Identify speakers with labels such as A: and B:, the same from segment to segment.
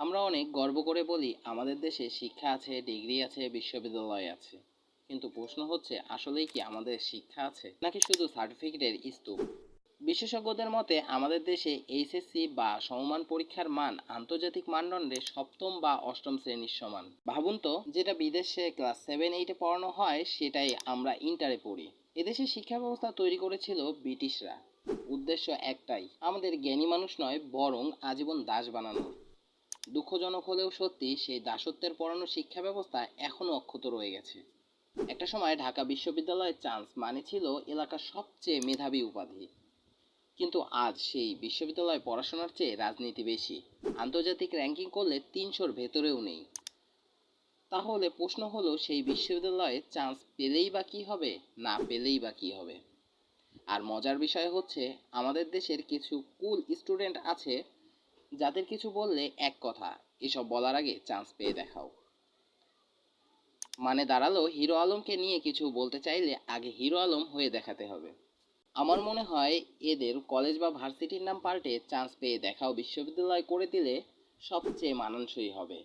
A: আমরা অনেক গর্ব করে বলি, আমাদের দেশে শিক্ষা আছে, ডিগ্রি আছে, বিশ্ববিদ্যালয় আছে। কিন্তু প্রশ্ন হচ্ছে, আসলেই কি আমাদের শিক্ষা আছে? নাকি শুধু সার্টিফিকেটের স্তূপ? বিশেষজ্ঞদের মতে, আমাদের দেশে এইচএসসি বা সমমান পরীক্ষার মান আন্তর্জাতিক মানদণ্ডে সপ্তম বা অষ্টম শ্রেণির সমান। ভাবুন তো, যেটা বিদেশে ক্লাস সেভেন, এইটে পড়ানো হয়, সেটাই আমরা ইন্টারে পড়ি। এদেশে শিক্ষা ব্যবস্থা তৈরি করেছিল ব্রিটিশরা। উদ্দেশ্য একটাই, আমাদের জ্ঞানী মানুষ নয়, বরং আজীবন দাস বানানো দুঃখজনক হলেও সত্যি সেই দাসত্বের পড়ানো শিক্ষা ব্যবস্থা এখনও অক্ষত রয়ে গেছে। একটা সময় ঢাকা বিশ্ববিদ্যালয়ের চান্স মানে ছিল এলাকার সবচেয়ে মেধাবী উপাধি। কিন্তু আজ সেই বিশ্ববিদ্যালয়ে পড়াশোনার চেয়ে রাজনীতি বেশি। আন্তর্জাতিক র্যাঙ্কিং করলে তিনশোর ভেতরেও নেই। তাহলে প্রশ্ন হলো, সেই বিশ্ববিদ্যালয়ে চান্স পেলেই বা কী হবে, না পেলেই বা কী হবে? আর মজার বিষয় হচ্ছে, আমাদের দেশের কিছু কুল স্টুডেন্ট আছে যাদের কিছু বললে এক কথা, এসব বলার আগে চান্স পেয়ে দেখাও। মানে দাঁড়াল, হিরো আলমকে নিয়ে কিছু বলতে চাইলে আগে হিরো আলম হয়ে দেখাতে হবে। আমার মনে হয় এদের কলেজ বা ভার্সিটির নাম পাল্টে চান্স পেয়ে দেখাও বিশ্ববিদ্যালয় করে দিলে সবচেয়ে মানানসই হবে।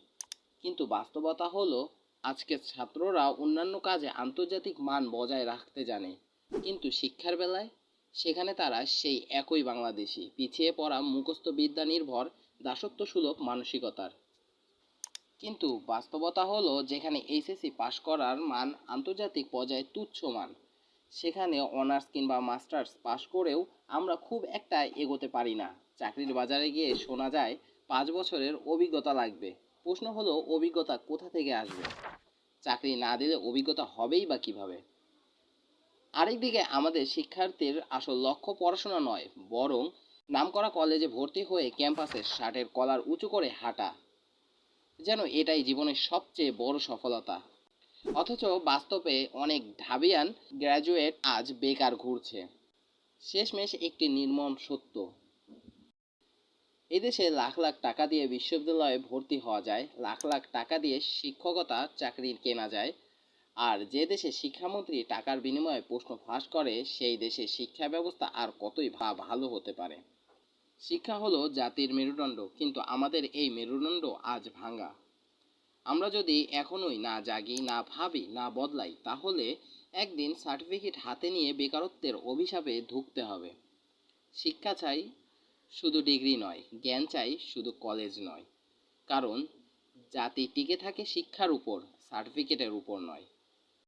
A: কিন্তু বাস্তবতা হলো আজকের ছাত্ররা অন্যান্য কাজে আন্তর্জাতিক মান বজায় রাখতে জানে। কিন্তু শিক্ষার বেলায়, সেখানে তারা সেই একই বাংলাদেশি, পিছিয়ে পড়া মুখস্থ বিদ্যা নির্ভর দাসত্ব সুলভ মানসিকতার। কিন্তু বাস্তবতা হলো যেখানে এইচএসসি পাশ করার মান আন্তর্জাতিক পর্যায়ে তুচ্ছ মান। সেখানে অনার্স কিংবা মাস্টার্স পাশ করেও আমরা খুব একটা এগোতে পারি না। চাকরির বাজারে গিয়ে শোনা যায়, পাঁচ বছরের অভিজ্ঞতা লাগবে। প্রশ্ন হলো, অভিজ্ঞতা কোথা থেকে আসবে? চাকরি না দিলে অভিজ্ঞতা হবেই বা কীভাবে? আরেকদিকে আমাদের শিক্ষার্থীর আসল লক্ষ্য পড়াশোনা নয়, বরং নামকরা কলেজে ভর্তি হয়ে ক্যাম্পাসে শার্টের কলার উঁচু করে হাঁটা। যেন এটাই জীবনের সবচেয়ে বড় সফলতা। অথচ বাস্তবে অনেক ঢাবিয়ান গ্র্যাজুয়েট আজ বেকার ঘুরছে। শেষমেশ একটি নির্মম সত্য। এদেশে লাখ লাখ টাকা দিয়ে বিশ্ববিদ্যালয়ে ভর্তি হওয়া যায়, লাখ লাখ টাকা দিয়ে শিক্ষকতা চাকরি কেনা যায় আর যে দেশে শিক্ষামন্ত্রী টাকার বিনিময়ে প্রশ্ন ফাঁস করে, সেই দেশে শিক্ষা ব্যবস্থা আর কতই ভা ভালো হতে পারে? শিক্ষা হলো জাতির মেরুদণ্ড, কিন্তু আমাদের এই মেরুদণ্ড আজ ভাঙা। আমরা যদি এখনোই না জাগি, না ভাবি, না বদলাই, তাহলে একদিন সার্টিফিকেট হাতে নিয়ে বেকারত্বের অভিশাপে ধুঁকতে হবে। শিক্ষা চাই শুধু ডিগ্রি নয়, জ্ঞান চাই শুধু কলেজ নয়। কারণ জাতি টিকে থাকে শিক্ষার উপর, সার্টিফিকেটের উপর নয়।